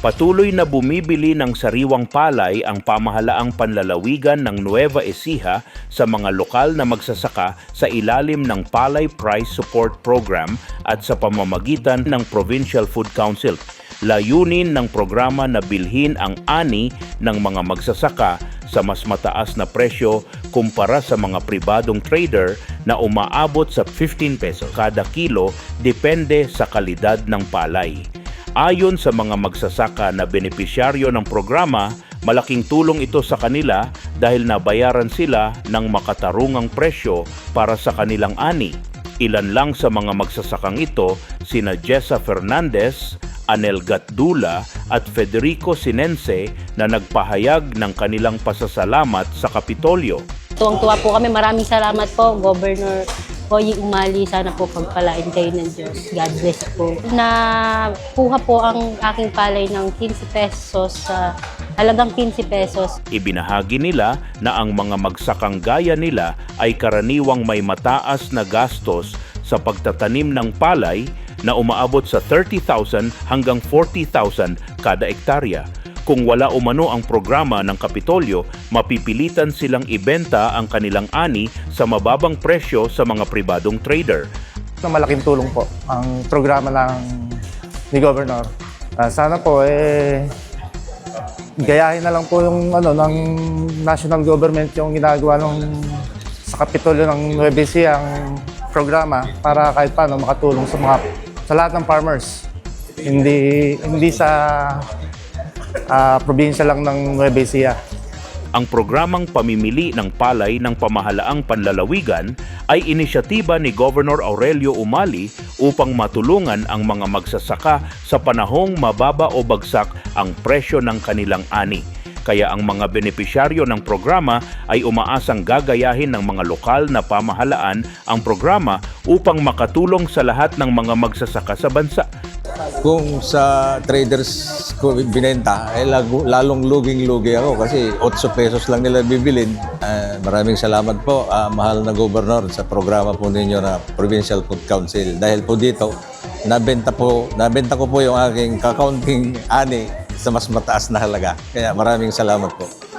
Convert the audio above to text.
Patuloy na bumibili ng sariwang palay ang pamahalaang panlalawigan ng Nueva Ecija sa mga lokal na magsasaka sa ilalim ng Palay Price Support Program at sa pamamagitan ng Provincial Food Council. Layunin ng programa na bilhin ang ani ng mga magsasaka sa mas mataas na presyo kumpara sa mga pribadong trader na umaabot sa 15 pesos kada kilo depende sa kalidad ng palay. Ayon sa mga magsasaka na benepisyaryo ng programa, malaking tulong ito sa kanila dahil nabayaran sila ng makatarungang presyo para sa kanilang ani. Ilan lang sa mga magsasakang ito sina Jessa Fernandez, Anel Gatdula at Federico Sinense na nagpahayag ng kanilang pasasalamat sa Kapitolyo. Tuwang-tuwa po kami. Maraming salamat po, Governor Hoyi Umali. Sana po pagpalain kayo ng Diyos. God bless po. Nakuha po ang aking palay ng 15 pesos sa halagang 15 pesos. Ibinahagi nila na ang mga magsakang gaya nila ay karaniwang may mataas na gastos sa pagtatanim ng palay na umaabot sa 30,000 hanggang 40,000 kada ektarya. Kung wala umano ang programa ng Kapitolyo, mapipilitan silang ibenta ang kanilang ani sa mababang presyo sa mga pribadong trader. malaking tulong po ang programa ng ni Governor. Ah, sana po eh gayahin na lang po yung ano ng national government yung ginagawa ng sa Kapitolyo ng Nueva Ecija ang programa para kahit paano makatulong sa mga sa lahat ng farmers. Hindi hindi sa ah, probinsya lang ng Nueva Ecija. Ang programang pamimili ng palay ng pamahalaang panlalawigan ay inisyatiba ni Governor Aurelio Umali upang matulungan ang mga magsasaka sa panahong mababa o bagsak ang presyo ng kanilang ani. Kaya ang mga benepisyaryo ng programa ay umaasang gagayahin ng mga lokal na pamahalaan ang programa upang makatulong sa lahat ng mga magsasaka sa bansa. Kung sa traders ko binenta, eh, lalong luging-lugi ako kasi 8 pesos lang nila bibilin. Ah, maraming salamat po, ah, mahal na gobernador sa programa po ninyo na Provincial Food Council. Dahil po dito, nabenta po, nabenta ko po yung aking kakaunting ani sa mas mataas na halaga. Kaya maraming salamat po.